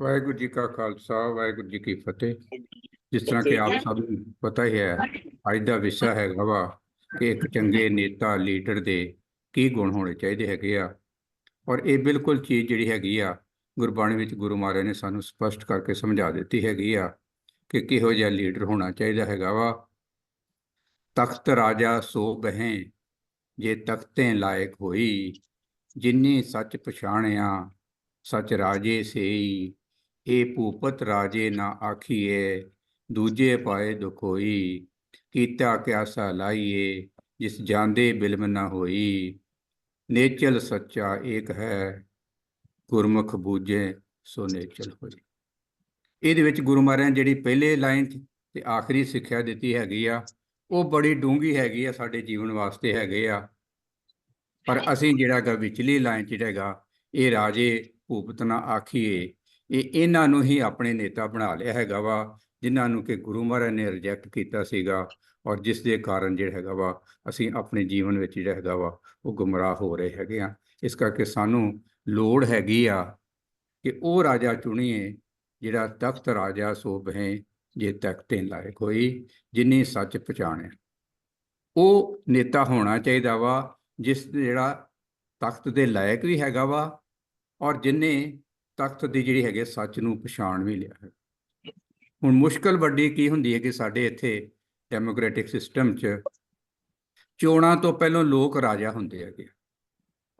ਵਾਹਿਗੁਰੂ ਜੀ ਕਾ ਖਾਲਸਾ ਵਾਹਿਗੁਰੂ ਜੀ ਕੀ ਫਤਿਹ। ਜਿਸ ਤਰ੍ਹਾਂ ਕਿ ਆਪ ਸਭ ਨੂੰ ਪਤਾ ਹੀ ਹੈ ਅੱਜ ਦਾ ਵਿਸ਼ਾ ਹੈਗਾ ਵਾ ਕਿ ਇੱਕ ਚੰਗੇ ਨੇਤਾ ਲੀਡਰ ਦੇ ਕੀ ਗੁਣ ਹੋਣੇ ਚਾਹੀਦੇ ਹੈਗੇ ਆ। ਔਰ ਇਹ ਬਿਲਕੁਲ ਚੀਜ਼ ਜਿਹੜੀ ਹੈਗੀ ਆ ਗੁਰਬਾਣੀ ਵਿੱਚ ਗੁਰੂ ਮਹਾਰਾਜ ਨੇ ਸਾਨੂੰ ਸਪਸ਼ਟ ਕਰਕੇ ਸਮਝਾ ਦਿੱਤੀ ਹੈਗੀ ਆ ਕਿ ਕਿਹੋ ਜਿਹਾ ਲੀਡਰ ਹੋਣਾ ਚਾਹੀਦਾ ਹੈਗਾ ਵਾ। ਤਖਤ ਰਾਜਾ ਸੋ ਬਹਿ ਜੇ ਤਖਤੇ ਲਾਇਕ ਹੋਈ ਜਿਨੀ ਸੱਚ ਪਛਾਣਿਆ ਸਚ ਰਾਜੇ ਸੇਈ ਇਹ ਭੂਪਤ ਰਾਜੇ ਨਾ ਆਖੀਏ ਦੂਜੇ ਪਾਏ ਦੁਖੋਈ ਕੀਤਾ ਕਿਆਸਾ ਲਾਈਏ, ਜਿਸ ਜਾਂਦੇ ਬਿਲਮ ਨਾ ਹੋਈ। ਨੇਚਲ ਸੱਚਾ ਏਕ ਹੈ, ਗੁਰਮੁਖ ਬੂਝੇ ਸੋ ਨੇਚਲ ਹੋਈ। ਇਹਦੇ ਵਿੱਚ ਗੁਰੂ ਮਹਾਰਾਜ ਜਿਹੜੀ ਪਹਿਲੇ ਲਾਈਨ ਤੇ ਆਖਰੀ ਸਿੱਖਿਆ ਦਿੱਤੀ ਹੈਗੀ ਆ, ਉਹ ਬੜੀ ਡੂੰਗੀ ਹੈਗੀ ਆ, ਸਾਡੇ ਜੀਵਨ ਵਾਸਤੇ ਹੈਗੇ ਆ। ਪਰ ਅਸੀਂ ਜਿਹੜਾ ਹੈਗਾ ਵਿਚਲੀ ਲਾਈਨ ਚ ਹੈਗਾ, ਇਹ ਰਾਜੇ ਭੂਪਤ ਨਾ ਆਖੀਏ ਇਹ ਇਹਨਾਂ ਨੂੰ ਹੀ ਆਪਣੇ ਨੇਤਾ ਬਣਾ ਲਿਆ ਹੈਗਾ ਵਾ, ਜਿਨ੍ਹਾਂ ਨੂੰ ਕਿ ਗੁਰੂ ਮਹਾਰਾਜ ਨੇ ਰਿਜੈਕਟ ਕੀਤਾ ਸੀਗਾ ਔਰ ਜਿਸ ਦੇ ਕਾਰਨ ਜਿਹੜਾ ਹੈਗਾ ਵਾ, ਅਸੀਂ ਆਪਣੇ ਜੀਵਨ ਵਿੱਚ ਜਿਹੜਾ ਹੈਗਾ ਵਾ, ਉਹ ਗੁੰਮਰਾਹ ਹੋ ਰਹੇ ਹੈਗੇ ਆ। ਇਸ ਕਰਕੇ ਸਾਨੂੰ ਲੋੜ ਹੈਗੀ ਆ ਕਿ ਉਹ ਰਾਜਾ ਚੁਣੀਏ, ਜਿਹੜਾ ਤਖਤ ਰਾਜਾ ਸੋਭੇ ਜੇ ਤਖਤੇ ਲਾਇਕ ਹੋਈ, ਜਿਨੀ ਸੱਚ ਪਛਾਣਿਆ। ਉਹ ਨੇਤਾ ਹੋਣਾ ਚਾਹੀਦਾ ਵਾ, ਜਿਸ ਜਿਹੜਾ ਤਖਤ ਦੇ ਲਾਇਕ ਵੀ ਹੈਗਾ ਵਾ, ਔਰ ਜਿਨੇ ਤਖਤ ਦੀ ਜਿਹੜੀ ਹੈਗੇ ਸੱਚ ਨੂੰ ਪਛਾਣ ਵੀ ਲਿਆ ਹੈ। ਹੁਣ ਮੁਸ਼ਕਲ ਵੱਡੀ ਕੀ ਹੁੰਦੀ ਹੈ ਕਿ ਸਾਡੇ ਇੱਥੇ ਡੈਮੋਕ੍ਰੈਟਿਕ ਸਿਸਟਮ 'ਚ ਚੋਣਾਂ ਤੋਂ ਪਹਿਲਾਂ ਲੋਕ ਰਾਜਾ ਹੁੰਦੇ ਹੈਗੇ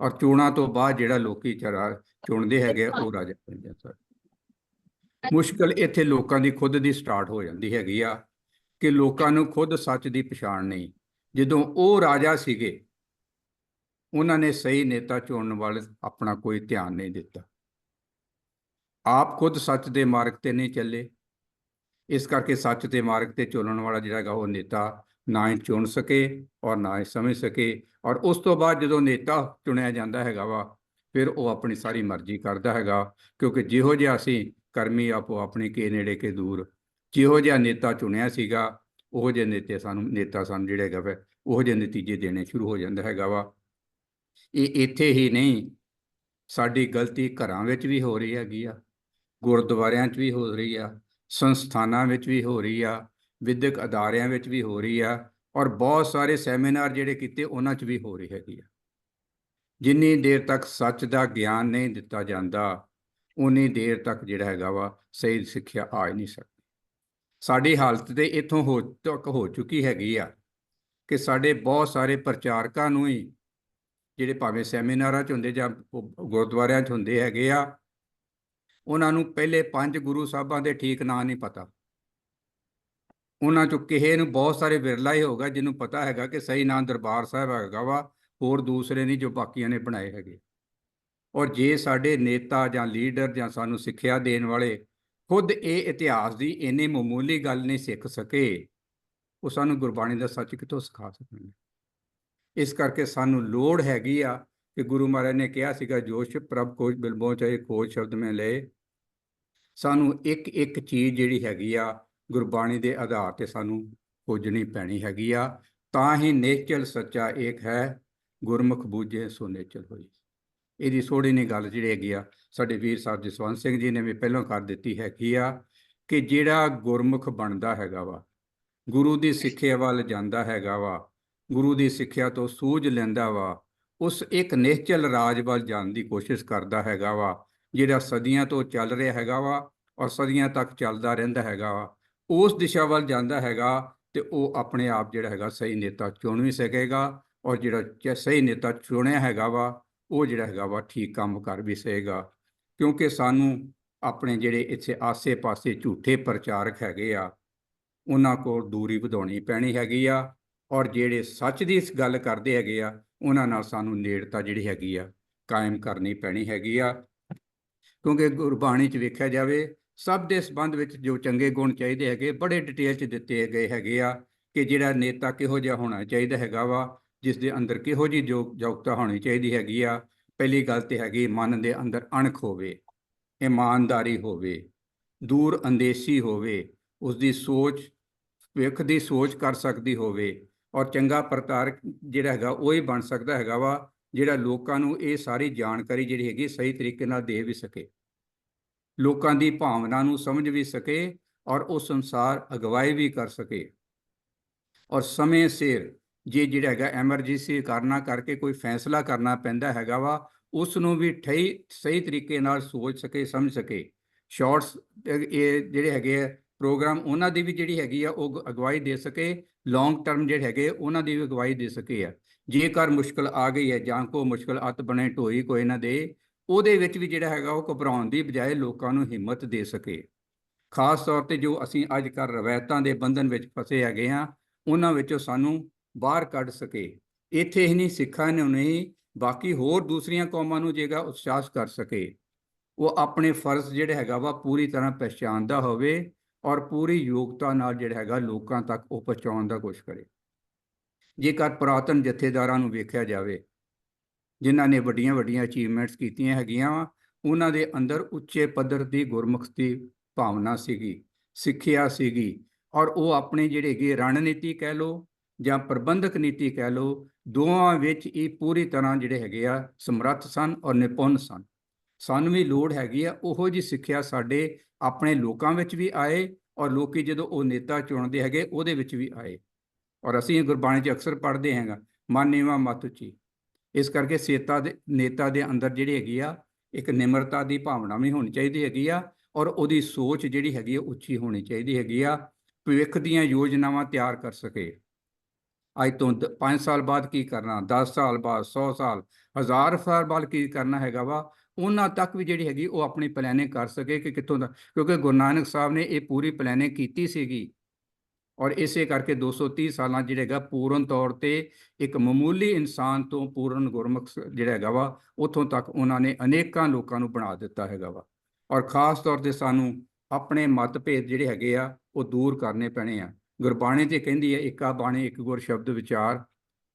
ਔਰ ਚੋਣਾਂ ਤੋਂ ਬਾਅਦ ਜਿਹੜਾ ਲੋਕੀ ਚੁਣਦੇ ਹੈਗੇ ਉਹ ਰਾਜਾ ਬਣ ਜਾਂਦਾ ਮੁਸ਼ਕਲ ਇੱਥੇ ਲੋਕਾਂ ਦੀ ਖੁਦ ਦੀ ਸਟਾਰਟ ਹੋ ਜਾਂਦੀ ਹੈਗੀ ਆ ਕਿ ਲੋਕਾਂ ਨੂੰ ਖੁਦ ਸੱਚ ਦੀ ਪਛਾਣ ਨਹੀਂ। ਜਦੋਂ ਉਹ ਰਾਜਾ ਸੀਗੇ, ਉਹਨਾਂ ਨੇ ਸਹੀ ਨੇਤਾ ਚੁਣਨ ਵੱਲ ਆਪਣਾ ਕੋਈ ਧਿਆਨ ਨਹੀਂ ਦਿੱਤਾ। ਆਪ ਖੁਦ ਸੱਚ ਦੇ ਮਾਰਗ ਤੇ ਨਹੀਂ ਚੱਲੇ। ਇਸ ਕਰਕੇ ਸੱਚ ਦੇ ਮਾਰਗ ਤੇ ਚੱਲਣ ਵਾਲਾ ਜਿਹੜਾ ਹੈਗਾ ਉਹ ਨੇਤਾ ਨਾ ਹੀ ਚੁਣ ਸਕੇ ਔਰ ਨਾ ਹੀ ਸਮਝ ਸਕੇ ਔਰ ਉਸ ਤੋਂ ਬਾਅਦ ਜਦੋਂ ਨੇਤਾ ਚੁਣਿਆ ਜਾਂਦਾ ਹੈਗਾ ਵਾ, ਫਿਰ ਉਹ ਆਪਣੀ ਸਾਰੀ ਮਰਜ਼ੀ ਕਰਦਾ ਹੈਗਾ, ਕਿਉਂਕਿ ਜਿਹੋ ਜਿਹਾ ਅਸੀਂ ਕਰਮੀ ਆਪੋ ਆਪਣੇ ਕੇ ਨੇੜੇ ਕੇ ਦੂਰ, ਜਿਹੋ ਜਿਹਾ ਨੇਤਾ ਚੁਣਿਆ ਸੀਗਾ, ਉਹ ਜਿਹੇ ਨੇਤੇ ਸਾਨੂੰ, ਨੇਤਾ ਸਾਨੂੰ ਜਿਹੜੇ ਹੈਗਾ ਵਾ, ਉਹ ਜਿਹੇ ਨਤੀਜੇ ਦੇਣੇ ਸ਼ੁਰੂ ਹੋ ਜਾਂਦਾ ਹੈਗਾ ਵਾ। ਇਹ ਇੱਥੇ ਹੀ ਨਹੀਂ, ਸਾਡੀ ਗਲਤੀ ਘਰਾਂ ਵਿੱਚ ਵੀ ਹੋ ਰਹੀ ਹੈਗੀ ਆ। ਗੁਰਦੁਆਰਿਆਂ 'ਚ ਵੀ ਹੋ ਰਹੀ ਆ, ਸੰਸਥਾਨਾਂ ਵਿੱਚ ਵੀ ਹੋ ਰਹੀ ਆ, ਵਿਦਿਅਕ ਅਦਾਰਿਆਂ ਵਿੱਚ ਵੀ ਹੋ ਰਹੀ ਆ ਔਰ ਬਹੁਤ ਸਾਰੇ ਸੈਮੀਨਾਰ ਜਿਹੜੇ ਕੀਤੇ ਉਹਨਾਂ 'ਚ ਵੀ ਹੋ ਰਹੀ ਹੈਗੀ ਆ। ਜਿੰਨੀ ਦੇਰ ਤੱਕ ਸੱਚ ਦਾ ਗਿਆਨ ਨਹੀਂ ਦਿੱਤਾ ਜਾਂਦਾ ਉਨੀ ਦੇਰ ਤੱਕ ਜਿਹੜਾ ਹੈਗਾ ਵਾ ਸਹੀ ਸਿੱਖਿਆ ਆ ਹੀ ਨਹੀਂ ਸਕਦੀ। ਸਾਡੀ ਹਾਲਤ ਤੇ ਇਥੋਂ ਹੋ ਤੱਕ ਹੋ ਚੁੱਕੀ ਹੈਗੀ ਆ ਕਿ ਸਾਡੇ ਬਹੁਤ ਸਾਰੇ ਪ੍ਰਚਾਰਕਾਂ ਨੂੰ ਹੀ, ਜਿਹੜੇ ਭਾਵੇਂ ਸੈਮੀਨਾਰਾਂ 'ਚ ਹੁੰਦੇ ਜਾਂ ਗੁਰਦੁਆਰਿਆਂ 'ਚ ਹੁੰਦੇ ਹੈਗੇ ਆ ਉਹਨਾਂ ਨੂੰ ਪਹਿਲੇ ਪੰਜ ਗੁਰੂ ਸਾਹਿਬਾਂ ਦੇ ਠੀਕ ਨਾਂ ਨਹੀਂ ਪਤਾ। ਉਹਨਾਂ 'ਚੋਂ ਕਿਸੇ ਨੂੰ ਬਹੁਤ ਸਾਰੇ ਵਿਰਲਾ ਹੀ ਹੋਗਾ ਜਿਹਨੂੰ ਪਤਾ ਹੈਗਾ ਕਿ ਸਹੀ ਨਾਂ ਦਰਬਾਰ ਸਾਹਿਬ ਹੈਗਾ ਵਾ, ਹੋਰ ਦੂਸਰੇ ਨਹੀਂ ਜੋ ਬਾਕੀਆਂ ਨੇ ਬਣਾਏ ਹੈਗੇ। ਔਰ ਜੇ ਸਾਡੇ ਨੇਤਾ ਜਾਂ ਲੀਡਰ ਜਾਂ ਸਾਨੂੰ ਸਿੱਖਿਆ ਦੇਣ ਵਾਲੇ ਖੁਦ ਇਹ ਇਤਿਹਾਸ ਦੀ ਇੰਨੀ ਮਾਮੂਲੀ ਗੱਲ ਨਹੀਂ ਸਿੱਖ ਸਕੇ, ਉਹ ਸਾਨੂੰ ਗੁਰਬਾਣੀ ਦਾ ਸੱਚ ਕਿੱਥੋਂ ਸਿਖਾ ਸਕਣਗੇ? ਇਸ ਕਰਕੇ ਸਾਨੂੰ ਲੋੜ ਹੈਗੀ ਆ ਕਿ ਗੁਰੂ ਮਹਾਰਾਜ ਨੇ ਕਿਹਾ ਸੀਗਾ ਜੋਸ਼ ਪ੍ਰਭ ਕੋਸ਼ ਬਿਲਬੋ ਚਾਹੇ ਖੋਜ ਸ਼ਬਦ ਮੈਂ ਲਏ ਸਾਨੂੰ ਇੱਕ ਇੱਕ ਚੀਜ਼ ਜਿਹੜੀ ਹੈਗੀ ਆ, ਗੁਰਬਾਣੀ ਦੇ ਆਧਾਰ ਤੇ ਸਾਨੂੰ ਖੋਜਣੀ ਪੈਣੀ ਹੈਗੀ ਆ। ਤਾਂ ਹੀ ਨੇਚਲ ਸੱਚਾ ਇੱਕ ਹੈ, ਗੁਰਮੁਖ ਬੂਝੇ ਸੋ ਨੇਚਲ ਹੋਈ। ਇਹਦੀ ਥੋੜੀ ਨਹੀਂ ਗੱਲ ਜਿਹੜੀ ਹੈਗੀ ਆ, ਸਾਡੇ ਵੀਰ ਸਾਹਿਬ ਜਸਵੰਤ ਸਿੰਘ ਜੀ ਨੇ ਵੀ ਪਹਿਲਾਂ ਕਰ ਦਿੱਤੀ ਹੈਗੀ ਆ ਕਿ ਜਿਹੜਾ ਗੁਰਮੁਖ ਬਣਦਾ ਹੈਗਾ ਵਾ, ਗੁਰੂ ਦੀ ਸਿੱਖਿਆ ਵੱਲ ਜਾਂਦਾ ਹੈਗਾ ਵਾ, ਗੁਰੂ ਦੀ ਸਿੱਖਿਆ ਤੋਂ ਸੂਝ ਲੈਂਦਾ ਵਾ, ਉਸ ਇੱਕ ਨਿਸ਼ਚਲ ਰਾਜ ਵੱਲ ਜਾਣ ਦੀ ਕੋਸ਼ਿਸ਼ ਕਰਦਾ ਹੈਗਾ ਵਾ। ਜਿਹੜਾ ਸਦੀਆਂ ਤੋਂ ਚੱਲ ਰਿਹਾ ਹੈਗਾ ਵਾ ਔਰ ਸਦੀਆਂ ਤੱਕ ਚੱਲਦਾ ਰਹਿੰਦਾ ਹੈਗਾ ਵਾ, ਉਸ ਦਿਸ਼ਾ ਵੱਲ ਜਾਂਦਾ ਹੈਗਾ ਤੇ ਉਹ ਆਪਣੇ ਆਪ ਜਿਹੜਾ ਹੈਗਾ ਸਹੀ ਨੇਤਾ ਚੁਣ ਵੀ ਸਕੇਗਾ ਔਰ ਜਿਹੜਾ ਸਹੀ ਨੇਤਾ ਚੁਣਿਆ ਹੈਗਾ ਵਾ, ਉਹ ਜਿਹੜਾ ਹੈਗਾ ਵਾ ਠੀਕ ਕੰਮ ਕਰ ਵੀ ਸਕੇਗਾ। ਕਿਉਂਕਿ ਸਾਨੂੰ ਆਪਣੇ ਜਿਹੜੇ ਇੱਥੇ ਆਸੇ-ਪਾਸੇ ਝੂਠੇ ਪ੍ਰਚਾਰਕ ਹੈਗੇ ਆ, ਉਹਨਾਂ ਕੋਲ ਦੂਰੀ ਵਧਾਉਣੀ ਪੈਣੀ ਹੈਗੀ ਆ ਔਰ ਜਿਹੜੇ ਸੱਚ ਦੀ ਇਸ ਗੱਲ ਕਰਦੇ ਹੈਗੇ ਆ, ਉਹਨਾਂ ਨਾਲ ਸਾਨੂੰ ਨੇੜਤਾ ਜਿਹੜੀ ਹੈਗੀ ਆ ਕਾਇਮ ਕਰਨੀ ਪੈਣੀ ਹੈਗੀ ਆ ਕਿਉਂਕਿ ਗੁਰਬਾਣੀ 'ਚ ਵੇਖਿਆ ਜਾਵੇ, ਸਭ ਦੇ ਸੰਬੰਧ ਵਿੱਚ ਜੋ ਚੰਗੇ ਗੁਣ ਚਾਹੀਦੇ ਹੈਗੇ, ਬੜੇ ਡਿਟੇਲ 'ਚ ਦਿੱਤੇ ਗਏ ਹੈਗੇ ਆ ਕਿ ਜਿਹੜਾ ਨੇਤਾ ਕਿਹੋ ਜਿਹਾ ਹੋਣਾ ਚਾਹੀਦਾ ਹੈਗਾ ਵਾ, ਜਿਸ ਦੇ ਅੰਦਰ ਕਿਹੋ ਜੀ ਜੋ ਯੋਗਤਾ ਹੋਣੀ ਚਾਹੀਦੀ ਹੈਗੀ ਆ, ਪਹਿਲੀ ਗੱਲ ਤੇ ਹੈਗੀ ਮਨ ਦੇ ਅੰਦਰ ਅਣਖ ਹੋਵੇ, ਇਮਾਨਦਾਰੀ ਹੋਵੇ, ਦੂਰ ਅੰਦੇਸ਼ੀ ਹੋਵੇ ਉਸ ਦੀ ਸੋਚ ਵਿਖ ਦੀ ਸੋਚ ਕਰ ਸਕਦੀ ਹੋਵੇ ਔਰ ਚੰਗਾ ਪ੍ਰਚਾਰਕ ਜਿਹੜਾ ਹੈਗਾ ਉਹ ਹੀ ਬਣ ਸਕਦਾ ਹੈਗਾ ਵਾ, ਜਿਹੜਾ ਲੋਕਾਂ ਨੂੰ ਇਹ ਸਾਰੀ ਜਾਣਕਾਰੀ ਜਿਹੜੀ ਹੈਗੀ ਸਹੀ ਤਰੀਕੇ ਨਾਲ ਦੇ ਵੀ ਸਕੇ। ਲੋਕਾਂ ਦੀ ਭਾਵਨਾ ਨੂੰ ਸਮਝ ਵੀ ਸਕੇ ਔਰ ਉਸ ਸੰਸਾਰ ਅਗਵਾਈ ਵੀ ਕਰ ਸਕੇ। ਔਰ ਸਮੇਂ ਸਿਰ ਜੇ ਜਿਹੜਾ ਹੈਗਾ ਐਮਰਜੈਂਸੀ ਕਰਨਾ ਕਰਕੇ ਕੋਈ ਫੈਸਲਾ ਕਰਨਾ ਪੈਂਦਾ ਹੈਗਾ ਵਾ ਉਸ ਨੂੰ ਵੀ ਠਈ, ਸਹੀ ਤਰੀਕੇ ਨਾਲ ਸੋਚ ਸਕੇ, ਸਮਝ ਸਕੇ। ਸ਼ਾਰਟਸ, ਇਹ ਜਿਹੜੇ ਹੈਗੇ ਆ ਪ੍ਰੋਗਰਾਮ, ਉਹਨਾਂ ਦੀ ਵੀ ਜਿਹੜੀ ਹੈਗੀ ਆ ਉਹ ਅਗਵਾਈ ਦੇ ਸਕੇ। ਲੌਂਗ ਟਰਮ ਜਿਹੜੇ ਹੈਗੇ, ਉਹਨਾਂ ਦੀ ਵੀ ਅਗਵਾਈ ਦੇ ਸਕੇ ਆ। ਜੇਕਰ ਮੁਸ਼ਕਲ ਆ ਗਈ ਹੈ ਜਾਂ ਕੋ ਮੁਸ਼ਕਲ ਅਤ ਬਣੇ ਢੋਈ ਕੋਈ ਨਾ ਦੇ ਉਹਦੇ ਵਿੱਚ ਵੀ ਜਿਹੜਾ ਹੈਗਾ ਉਹ ਘਬਰਾਉਣ ਦੀ ਬਜਾਏ ਲੋਕਾਂ ਨੂੰ ਹਿੰਮਤ ਦੇ ਸਕੇ। ਖਾਸ ਤੌਰ ਤੇ ਜੋ ਅਸੀਂ ਅੱਜ ਕੱਲ੍ਹ ਰਵਾਇਤਾਂ ਦੇ ਬੰਧਨ ਵਿੱਚ ਫਸੇ ਹੈਗੇ ਹਾਂ, ਉਹਨਾਂ ਵਿੱਚੋਂ ਸਾਨੂੰ ਬਾਹਰ ਕੱਢ ਸਕੇ। ਇੱਥੇ ਹੀ ਨਹੀਂ, ਸਿੱਖਾਂ ਨੂੰ ਨਹੀਂ, ਬਾਕੀ ਹੋਰ ਦੂਸਰੀਆਂ ਕੌਮਾਂ ਨੂੰ ਜੇਗਾ ਉਤਸ਼ਾਹ ਕਰ ਸਕੇ। ਉਹ ਆਪਣੇ ਫਰਜ਼ ਜਿਹੜੇ ਹੈਗਾ ਵਾ ਪੂਰੀ ਤਰ੍ਹਾਂ ਪਛਾਣਦਾ ਹੋਵੇ ਔਰ ਪੂਰੀ ਯੋਗਤਾ ਨਾਲ ਜਿਹੜਾ ਹੈਗਾ ਲੋਕਾਂ ਤੱਕ ਉਹ ਪਹੁੰਚਾਉਣ ਦਾ ਕੋਸ਼ਿਸ਼ ਕਰੇ। ਜੇਕਰ ਪੁਰਾਤਨ ਜਥੇਦਾਰਾਂ ਨੂੰ ਵੇਖਿਆ ਜਾਵੇ ਜਿਨ੍ਹਾਂ ਨੇ ਵੱਡੀਆਂ ਵੱਡੀਆਂ ਅਚੀਵਮੈਂਟਸ ਕੀਤੀਆਂ ਹੈਗੀਆਂ ਵਾ, ਉਹਨਾਂ ਦੇ ਅੰਦਰ ਉੱਚੇ ਪੱਧਰ ਦੀ ਗੁਰਮੁਖ ਦੀ ਭਾਵਨਾ ਸੀਗੀ, ਸਿੱਖਿਆ ਸੀਗੀ ਔਰ ਉਹ ਆਪਣੇ ਜਿਹੜੇ ਹੈਗੇ ਰਣਨੀਤੀ ਕਹਿ ਲੋ ਜਾਂ ਪ੍ਰਬੰਧਕ ਨੀਤੀ ਕਹਿ ਲੋ ਦੋਵਾਂ ਵਿੱਚ ਹੀ ਪੂਰੀ ਤਰ੍ਹਾਂ ਜਿਹੜੇ ਹੈਗੇ ਆ ਸਮਰੱਥ ਸਨ ਔਰ ਨਿਪੁੰਨ ਸਨ। ਸਾਨੂੰ ਵੀ ਲੋੜ ਹੈਗੀ ਆ ਉਹੋ ਜੀ ਸਿੱਖਿਆ ਸਾਡੇ ਆਪਣੇ ਲੋਕਾਂ ਵਿੱਚ ਵੀ ਆਏ ਔਰ ਲੋਕੀ ਜਦੋਂ ਉਹ ਨੇਤਾ ਚੁਣਦੇ ਹੈਗੇ ਉਹਦੇ ਵਿੱਚ ਵੀ ਆਏ। ਔਰ ਅਸੀਂ ਗੁਰਬਾਣੀ 'ਚ ਅਕਸਰ ਪੜ੍ਹਦੇ ਹਾਂਗਾ ਮਨ ਨੀਵਾ ਮਤ ਉੱਚੀ। ਇਸ ਕਰਕੇ ਸੇਤਾ ਦੇ, ਨੇਤਾ ਦੇ ਅੰਦਰ ਜਿਹੜੀ ਹੈਗੀ ਆ, ਇੱਕ ਨਿਮਰਤਾ ਦੀ ਭਾਵਨਾ ਵੀ ਹੋਣੀ ਚਾਹੀਦੀ ਹੈਗੀ ਆ ਔਰ ਉਹਦੀ ਸੋਚ ਜਿਹੜੀ ਹੈਗੀ ਆ, ਉੱਚੀ ਹੋਣੀ ਚਾਹੀਦੀ ਹੈਗੀ ਆ, ਭਵਿੱਖ ਦੀਆਂ ਯੋਜਨਾਵਾਂ ਤਿਆਰ ਕਰ ਸਕੇ। ਅੱਜ ਤੋਂ 5 ਸਾਲ ਬਾਅਦ ਕੀ ਕਰਨਾ 10 ਸਾਲ ਬਾਅਦ 100 ਸਾਲ, ਹਜ਼ਾਰ ਸਾਲ ਬਾਅਦ ਕੀ ਕਰਨਾ ਹੈਗਾ ਵਾ, ਉਹਨਾਂ ਤੱਕ ਵੀ ਜਿਹੜੀ ਹੈਗੀ ਉਹ ਆਪਣੀ ਪਲੈਨਿੰਗ ਕਰ ਸਕੇ ਕਿ ਕਿੱਥੋਂ ਦਾ, ਕਿਉਂਕਿ ਗੁਰੂ ਨਾਨਕ ਸਾਹਿਬ ਨੇ ਇਹ ਪੂਰੀ ਪਲੈਨਿੰਗ ਕੀਤੀ ਸੀਗੀ। ਔਰ ਇਸੇ ਕਰਕੇ 230 ਸਾਲਾਂ ਜਿਹੜਾ ਹੈਗਾ ਪੂਰਨ ਤੌਰ ਤੇ ਇੱਕ ਮਾਮੂਲੀ ਇਨਸਾਨ ਤੋਂ ਪੂਰਨ ਗੁਰਮੁਖ ਜਿਹੜਾ ਹੈਗਾ ਵਾ, ਉੱਥੋਂ ਤੱਕ ਉਹਨਾਂ ਨੇ ਅਨੇਕਾਂ ਲੋਕਾਂ ਨੂੰ ਬਣਾ ਦਿੱਤਾ ਹੈਗਾ ਵਾ। ਔਰ ਖਾਸ ਤੌਰ ਤੇ ਸਾਨੂੰ ਆਪਣੇ ਮਤਭੇਦ ਜਿਹੜੇ ਹੈਗੇ ਆ, ਉਹ ਦੂਰ ਕਰਨੇ ਪੈਣੇ ਆ। ਗੁਰਬਾਣੀ ਤੇ ਕਹਿੰਦੀ ਹੈ, ਇੱਕਾ ਬਾਣੀ, ਇੱਕ ਗੁਰ ਸ਼ਬਦ ਵਿਚਾਰ।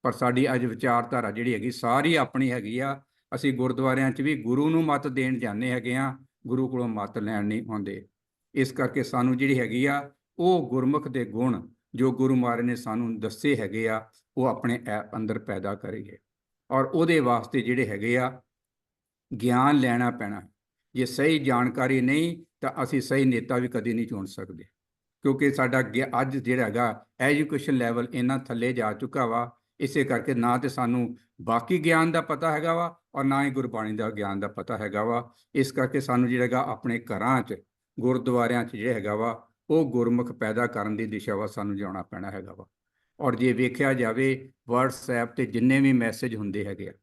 ਪਰ ਸਾਡੀ ਅੱਜ ਵਿਚਾਰਧਾਰਾ ਜਿਹੜੀ ਹੈਗੀ, ਸਾਰੀ ਆਪਣੀ ਹੈਗੀ ਆ। ਅਸੀਂ ਗੁਰਦੁਆਰਿਆਂ 'ਚ ਵੀ ਗੁਰੂ ਨੂੰ ਮਤ ਦੇਣ ਜਾਂਦੇ ਹੈਗੇ ਆ, ਗੁਰੂ ਕੋਲੋਂ ਮਤ ਲੈਣ ਨਹੀਂ ਆਉਂਦੇ। ਇਸ ਕਰਕੇ ਸਾਨੂੰ ਜਿਹੜੀ ਹੈਗੀ ਆ ਉਹ ਗੁਰਮੁਖ ਦੇ ਗੁਣ ਜੋ ਗੁਰੂ ਮਹਾਰਾਜ ਨੇ ਸਾਨੂੰ ਦੱਸੇ ਹੈਗੇ ਆ, ਉਹ ਆਪਣੇ ਅੰਦਰ ਪੈਦਾ ਕਰੀਏ ਔਰ ਉਹਦੇ ਵਾਸਤੇ ਜਿਹੜੇ ਹੈਗੇ ਆ, ਗਿਆਨ ਲੈਣਾ ਪੈਣਾ। ਜੇ ਸਹੀ ਜਾਣਕਾਰੀ ਨਹੀਂ, ਤਾਂ ਅਸੀਂ ਸਹੀ ਨੇਤਾ ਵੀ ਕਦੇ ਨਹੀਂ ਚੁਣ ਸਕਦੇ। ਕਿਉਂਕਿ ਸਾਡਾ ਅੱਜ ਜਿਹੜਾ ਹੈਗਾ ਐਜੂਕੇਸ਼ਨ ਲੈਵਲ ਇੰਨਾ ਥੱਲੇ ਜਾ ਚੁੱਕਾ ਵਾ, ਇਸੇ ਕਰਕੇ ਨਾ ਤੇ ਸਾਨੂੰ ਬਾਕੀ ਗਿਆਨ ਦਾ ਪਤਾ ਹੈਗਾ ਵਾ, ਔਰ ਨਾ ਹੀ ਗੁਰਬਾਣੀ ਦਾ ਗਿਆਨ ਦਾ ਪਤਾ ਹੈਗਾ ਵਾ। ਇਸ ਕਰਕੇ ਸਾਨੂੰ ਜਿਹੜਾ ਹੈਗਾ, ਆਪਣੇ ਘਰਾਂ 'ਚ, ਗੁਰਦੁਆਰਿਆਂ 'ਚ ਜਿਹੜਾ ਹੈਗਾ ਵਾ ਉਹ ਗੁਰਮੁਖ ਪੈਦਾ ਕਰਨ ਦੀ ਦਿਸ਼ਾ ਵਾ ਸਾਨੂੰ ਜਾਣਾ ਪੈਣਾ ਹੈਗਾ ਵਾ। ਔਰ ਜੇ ਵੇਖਿਆ ਜਾਵੇ WhatsApp ਤੇ ਜਿੰਨੇ ਵੀ ਮੈਸੇਜ ਹੁੰਦੇ ਹੈਗੇ ਆ,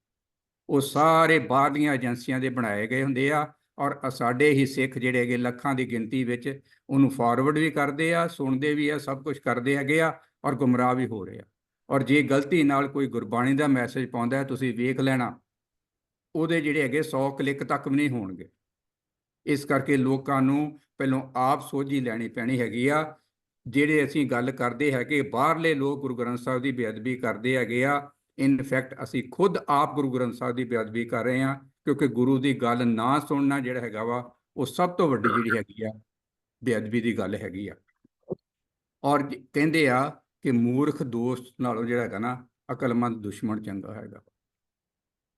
ਉਹ ਸਾਰੇ ਬਾਹਰਲੀਆਂ ਏਜੰਸੀਆਂ ਦੇ ਬਣਾਏ ਗਏ ਹੁੰਦੇ ਆ ਔਰ ਸਾਡੇ ਹੀ ਸਿੱਖ ਜਿਹੜੇ ਹੈਗੇ ਲੱਖਾਂ ਦੀ ਗਿਣਤੀ ਵਿੱਚ ਉਹਨੂੰ ਫਾਰਵਰਡ ਵੀ ਕਰਦੇ ਆ, ਸੁਣਦੇ ਵੀ ਆ, ਸਭ ਕੁਝ ਕਰਦੇ ਹੈਗੇ ਆ ਔਰ ਗੁੰਮਰਾਹ ਵੀ ਹੋ ਰਹੇ ਆ। ਔਰ ਜੇ ਗਲਤੀ ਨਾਲ ਕੋਈ ਗੁਰਬਾਣੀ ਦਾ ਮੈਸੇਜ ਪਾਉਂਦਾ ਤੁਸੀਂ ਵੇਖ ਲੈਣਾ, ਉਹਦੇ ਜਿਹੜੇ ਹੈਗੇ 100 ਕਲਿੱਕ ਤੱਕ ਵੀ ਨਹੀਂ ਹੋਣਗੇ। ਇਸ ਕਰਕੇ ਲੋਕਾਂ ਨੂੰ ਪਹਿਲਾਂ ਆਪ ਸੋਝੀ ਲੈਣੀ ਪੈਣੀ ਹੈਗੀ ਆ। ਜਿਹੜੇ ਅਸੀਂ ਗੱਲ ਕਰਦੇ ਹੈਗੇ, ਬਾਹਰਲੇ ਲੋਕ ਗੁਰੂ ਗ੍ਰੰਥ ਸਾਹਿਬ ਦੀ ਬੇਅਦਬੀ ਕਰਦੇ ਹੈਗੇ ਆ ਇਨਫੈਕਟ ਅਸੀਂ ਖੁਦ ਆਪ ਗੁਰੂ ਗ੍ਰੰਥ ਸਾਹਿਬ ਦੀ ਬੇਅਦਬੀ ਕਰ ਰਹੇ ਆ ਕਿਉਂਕਿ ਗੁਰੂ ਦੀ ਗੱਲ ਨਾ ਸੁਣਨਾ ਜਿਹੜਾ ਹੈਗਾ ਵਾ, ਉਹ ਸਭ ਤੋਂ ਵੱਡੀ ਜਿਹੜੀ ਹੈਗੀ ਆ, ਬੇਅਦਬੀ ਦੀ ਗੱਲ ਹੈਗੀ ਆ। ਔਰ ਕਹਿੰਦੇ ਆ ਕਿ ਮੂਰਖ ਦੋਸਤ ਨਾਲੋਂ ਜਿਹੜਾ ਹੈਗਾ ਨਾ, ਅਕਲਮੰਦ ਦੁਸ਼ਮਣ ਚੰਗਾ ਹੈਗਾ।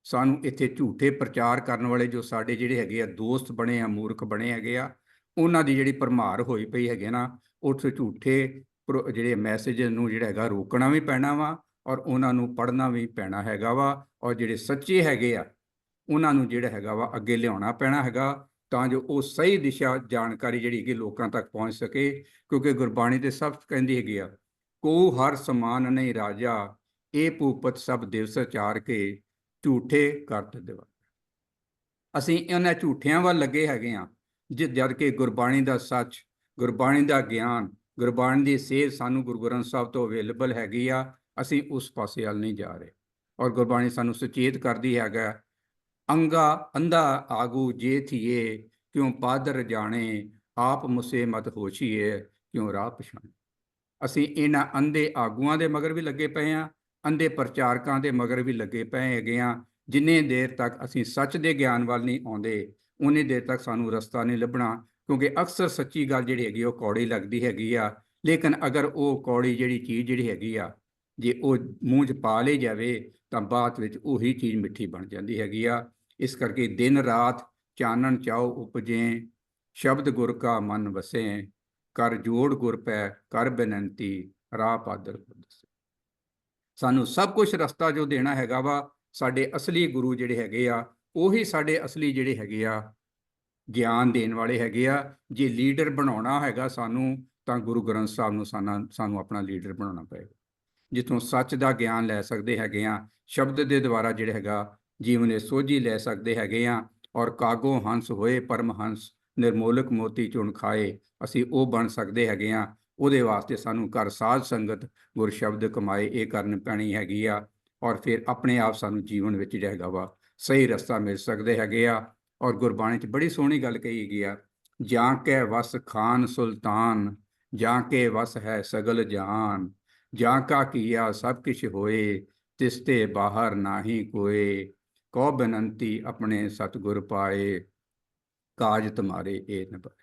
ਸਾਨੂੰ ਇੱਥੇ ਝੂਠੇ ਪ੍ਰਚਾਰ ਕਰਨ ਵਾਲੇ ਜੋ ਸਾਡੇ ਜਿਹੜੇ ਹੈਗੇ ਆ ਦੋਸਤ ਬਣੇ ਆ, ਮੂਰਖ ਬਣੇ ਹੈਗੇ ਆ, ਉਹਨਾਂ ਦੀ ਜਿਹੜੀ ਪਰਮਾਰ ਹੋਈ ਪਈ ਹੈਗੇ ਨਾ, ਉੱਥੇ ਝੂਠੇ ਜਿਹੜੇ ਮੈਸੇਜ ਨੂੰ ਜਿਹੜਾ ਹੈਗਾ ਰੋਕਣਾ ਵੀ ਪੈਣਾ ਵਾ ਔਰ ਉਹਨਾਂ ਨੂੰ ਪੜ੍ਹਨਾ ਵੀ ਪੈਣਾ ਹੈਗਾ ਵਾ ਔਰ ਜਿਹੜੇ ਸੱਚੇ ਹੈਗੇ ਆ, ਉਹਨਾਂ ਨੂੰ ਜਿਹੜਾ ਹੈਗਾ ਵਾ ਅੱਗੇ ਲਿਆਉਣਾ ਪੈਣਾ ਹੈਗਾ, ਤਾਂ ਜੋ ਉਹ ਸਹੀ ਦਿਸ਼ਾ ਜਾਣਕਾਰੀ ਜਿਹੜੀ ਕਿ ਲੋਕਾਂ ਤੱਕ ਪਹੁੰਚ ਸਕੇ, ਕਿਉਂਕਿ ਗੁਰਬਾਣੀ ਤੇ ਸਭ ਕਹਿੰਦੀ ਹੈਗੀ ਆ, ਕੋ ਹਰ ਸਮਾਨ ਨਹੀਂ ਰਾਜਾ, ਇਹ ਭੂਪਤ ਸਭ ਦਿਵਸ ਚਾਰ ਕੇ ਝੂਠੇ ਕਰ ਦੇਵਾ ਅਸੀਂ ਇਹਨਾਂ ਝੂਠਿਆਂ ਵੱਲ ਲੱਗੇ ਹੈਗੇ ਆ ਜਦ ਕਿ ਗੁਰਬਾਣੀ ਦਾ ਸੱਚ, ਗੁਰਬਾਣੀ ਦਾ ਗਿਆਨ, ਗੁਰਬਾਣੀ ਦੀ ਸੇਧ ਸਾਨੂੰ ਗੁਰੂ ਗ੍ਰੰਥ ਸਾਹਿਬ ਤੋਂ ਅਵੇਲੇਬਲ ਹੈਗੀ ਆ, ਅਸੀਂ ਉਸ ਪਾਸੇ ਵੱਲ ਨਹੀਂ ਜਾ ਰਹੇ। ਔਰ ਗੁਰਬਾਣੀ ਸਾਨੂੰ ਸੁਚੇਤ ਕਰਦੀ ਹੈਗਾ, ਅੰਗਾ, ਅੰਧਾ ਆਗੂ ਜੇ ਥੀਏ, ਕਿਉਂ ਪਾਦਰ ਜਾਣੇ, ਆਪ ਮੁਸੇ ਮਤ ਹੋਛੀਏ ਕਿਉਂ ਰਾਹ ਪਛਾਣੇ। ਅਸੀਂ ਇਹਨਾਂ ਅੰਧੇ ਆਗੂਆਂ ਦੇ ਮਗਰ ਵੀ ਲੱਗੇ ਪਏ ਆ ਅੰਧੇ ਪ੍ਰਚਾਰਕਾਂ ਦੇ ਮਗਰ ਵੀ ਲੱਗੇ ਪਏ ਹੈਗੇ ਆ ਜਿੰਨੇ ਦੇਰ ਤੱਕ ਅਸੀਂ ਸੱਚ ਦੇ ਗਿਆਨ ਵੱਲ ਨਹੀਂ ਆਉਂਦੇ ਉਨੇ ਦੇਰ ਤੱਕ ਸਾਨੂੰ ਰਸਤਾ ਨਹੀਂ ਲੱਭਣਾ, ਕਿਉਂਕਿ ਅਕਸਰ ਸੱਚੀ ਗੱਲ ਜਿਹੜੀ ਹੈਗੀ ਉਹ ਕੌੜੀ ਲੱਗਦੀ ਹੈਗੀ ਆ। ਲੇਕਿਨ ਅਗਰ ਉਹ ਕੌੜੀ ਜਿਹੜੀ ਚੀਜ਼ ਜਿਹੜੀ ਹੈਗੀ ਆ, ਜੇ ਉਹ ਮੂੰਹ 'ਚ ਪਾ ਲਈ ਜਾਵੇ, ਤਾਂ ਬਾਅਦ ਵਿੱਚ ਉਹੀ ਚੀਜ਼ ਮਿੱਠੀ ਬਣ ਜਾਂਦੀ ਹੈਗੀ ਆ। ਇਸ ਕਰਕੇ ਦਿਨ ਰਾਤ ਚਾਨਣ ਚਾਓ ਉਪਜੇ, ਸ਼ਬਦ ਗੁਰ ਕਾ ਮਨ ਵਸੇ, ਕਰ ਜੋੜ ਗੁਰ ਪੈ, ਕਰ ਬੇਨੰਤੀ, ਰਾਹ ਪਾਦਰ ਕੋ ਦੱਸੇ। ਸਾਨੂੰ ਸਭ ਕੁਝ ਰਸਤਾ ਜੋ ਦੇਣਾ ਹੈਗਾ ਵਾ, ਸਾਡੇ ਅਸਲੀ ਗੁਰੂ ਜਿਹੜੇ ਹੈਗੇ ਆ, ਉਹੀ ਸਾਡੇ ਅਸਲੀ ਜਿਹੜੇ ਹੈਗੇ ਆ, ਗਿਆਨ ਦੇਣ ਵਾਲੇ ਹੈਗੇ ਆ। ਜੇ ਲੀਡਰ ਬਣਾਉਣਾ ਹੈਗਾ ਸਾਨੂੰ, ਤਾਂ ਗੁਰੂ ਗ੍ਰੰਥ ਸਾਹਿਬ ਨੂੰ ਸਾਨੂੰ ਸਾਨੂੰ ਆਪਣਾ ਲੀਡਰ ਬਣਾਉਣਾ ਪਏਗਾ। ਜਿੱਥੋਂ ਸੱਚ ਦਾ ਗਿਆਨ ਲੈ ਸਕਦੇ ਹੈਗੇ ਆ, ਸ਼ਬਦ ਦੇ ਦੁਆਰਾ ਜਿਹੜਾ ਹੈਗਾ, ਜੀਵਨ ਦੇ ਸੋਝੀ ਲੈ ਸਕਦੇ ਹੈਗੇ ਆ, ਔਰ ਕਾਗੋ ਹੰਸ ਹੋਏ, ਪਰਮ ਹੰਸ, ਨਿਰਮੋਲਕ ਮੋਤੀ ਚੁਣ ਖਾਏ, ਅਸੀਂ ਉਹ ਬਣ ਸਕਦੇ ਹੈਗੇ ਆ। ਉਹਦੇ ਵਾਸਤੇ ਸਾਨੂੰ ਘਰ ਸਾਧ ਸੰਗਤ ਗੁਰ ਸ਼ਬਦ ਕਮਾਏ, ਇਹ ਕਰਨ ਪੈਣੀ ਹੈਗੀ ਆ ਔਰ ਫਿਰ ਆਪਣੇ ਆਪ ਸਾਨੂੰ ਜੀਵਨ ਵਿੱਚ ਜਿਹੜਾ ਹੈਗਾ ਵਾ ਸਹੀ ਰਸਤਾ ਮਿਲ ਸਕਦੇ ਹੈਗੇ ਆ ਔਰ ਗੁਰਬਾਣੀ 'ਚ ਬੜੀ ਸੋਹਣੀ ਗੱਲ ਕਹੀ ਗਈ ਆ, ਜਾਂ ਕੈ ਵਸ ਖਾਨ ਸੁਲਤਾਨ, ਜਾਂ ਕੇ ਵਸ ਹੈ ਸਗਲ ਜਾਨ, ਜਾਂ ਕਾ ਕੀਆ ਸਭ ਕਿਛ ਹੋਏ, ਤਿਸ ਤੇ ਬਾਹਰ ਨਾਹੀ ਕੋਏ ਕੋ ਬਨੰਤੀ ਆਪਣੇ ਸਤਿਗੁਰ ਪਾਏ, ਕਾਜ ਤੁਮਾਰੇ ਇਹ ਨਿਭਾਏ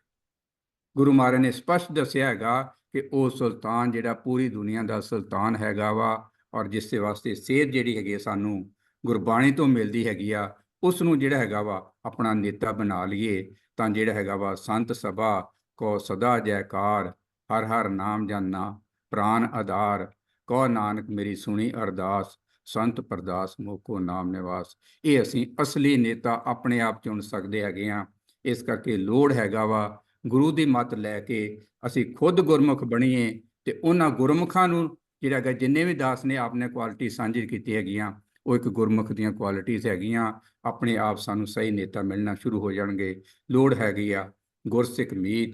ਗੁਰੂ ਮਹਾਰਾਜ ਨੇ ਸਪਸ਼ਟ ਦੱਸਿਆ ਹੈਗਾ ਕਿ ਉਹ ਸੁਲਤਾਨ ਜਿਹੜਾ ਪੂਰੀ ਦੁਨੀਆ ਦਾ ਸੁਲਤਾਨ ਹੈਗਾ ਵਾ ਔਰ ਜਿਸ ਦੇ ਵਾਸਤੇ ਸੇਧ ਜਿਹੜੀ ਹੈਗੀ ਆ ਸਾਨੂੰ ਗੁਰਬਾਣੀ ਤੋਂ ਮਿਲਦੀ ਹੈਗੀ ਆ ਉਸ ਨੂੰ ਜਿਹੜਾ ਹੈਗਾ ਵਾ ਆਪਣਾ ਨੇਤਾ ਬਣਾ ਲਈਏ। ਤਾਂ ਜਿਹੜਾ ਹੈਗਾ ਵਾ ਸੰਤ ਸਭਾ ਕੋ ਸਦਾ ਜੈਕਾਰ, ਹਰ ਹਰ ਨਾਮ ਜਾਨਾ, ਪ੍ਰਾਨ ਆਧਾਰ ਕੋ ਨਾਨਕ ਮੇਰੀ ਸੁਣੀ ਅਰਦਾਸ, ਸੰਤ ਪਰਦਾਸ ਮੋਕੋ ਨਾਮ ਨਿਵਾਸ। ਇਹ ਅਸੀਂ ਅਸਲੀ ਨੇਤਾ ਆਪਣੇ ਆਪ ਚੁਣ ਸਕਦੇ ਹੈਗੇ ਆ। ਇਸ ਕਰਕੇ ਲੋੜ ਹੈਗਾ ਵਾ ਗੁਰੂ ਦੀ ਮੱਤ ਲੈ ਕੇ ਅਸੀਂ ਖੁਦ ਗੁਰਮੁਖ ਬਣੀਏ ਤੇ ਉਹਨਾਂ ਗੁਰਮੁਖਾਂ ਨੂੰ ਜਿਹੜਾ ਹੈਗਾ ਜਿੰਨੇ ਵੀ ਦਾਸ ਨੇ ਆਪਨੇ ਕੁਆਲਿਟੀ ਸਾਂਝੀ ਕੀਤੀ ਹੈਗੀਆਂ ਉਹ ਇੱਕ ਗੁਰਮੁਖ ਦੀਆਂ ਕੁਆਲਿਟੀਆਂ ਹੈਗੀਆਂ ਆਪਣੇ ਆਪ ਸਾਨੂੰ ਸਹੀ ਨੇਤਾ ਮਿਲਣਾ ਸ਼ੁਰੂ ਹੋ ਜਾਣਗੇ। ਲੋੜ ਹੈਗੀ ਆ ਗੁਰਸਿੱਖ ਮੀਤ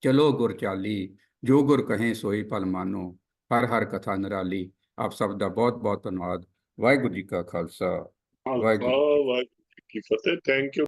ਚਲੋ ਗੁਰ ਚਾਲੀ ਜੋ ਗੁਰ ਕਹੇ ਸੋਈ ਭਲ ਮਾਨੋ ਹਰ ਹਰ ਕਥਾ ਨਿਰਾਲੀ। ਆਪ ਸਭ ਦਾ ਬਹੁਤ ਬਹੁਤ ਧੰਨਵਾਦ। ਵਾਹਿਗੁਰੂ ਜੀ ਕਾ ਖਾਲਸਾ। ਵਾਹਿਗੁਰੂ ਜੀ ਕੀ ਫਤਿਹ। Thank you